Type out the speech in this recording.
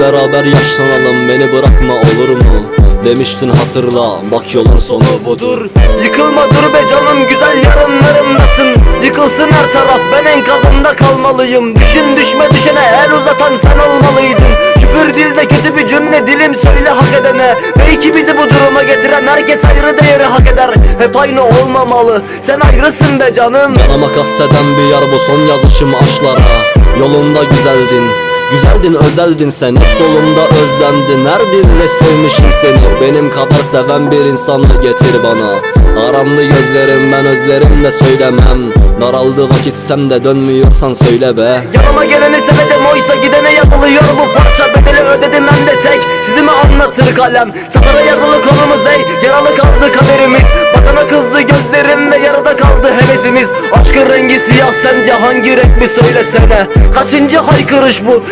Beraber yaşlanalım beni bırakma olur mu? Demiştin hatırla bak yolun sonu budur. Yıkılma dur be canım güzel yarınlarımdasın. Yıkılsın her taraf ben enkazında kalmalıyım. Düşün düşme düşene el uzatan sen olmalıydın. Küfür dilde kötü bir cümle dilim söyle hak edene. Belki bizi bu duruma getiren herkes ayrı değeri hak eder. Hep aynı olmamalı sen ayrısın be canım. Canıma kasteden bir yer bu son yazışım aşklara Yolunda güzeldin Güzeldin özeldin sen. Hep solumda özlendin. Her dille sevmişim seni. Benim kadar seven bir insanı getir bana. Arandı gözlerim ben özlerimle söylemem. Daraldı vakit sen de dönmüyorsan söyle be. Yanıma geleni sevedim oysa gidene yazılıyor bu parça. Bedeli ödedim hem de tek. Sizi mi anlatır kalem? Satıra yazılı konumuz ey yaralı kaldı kaderimiz rengi siyah sence hangi renk mi söylesene? Kaçıncı haykırış bu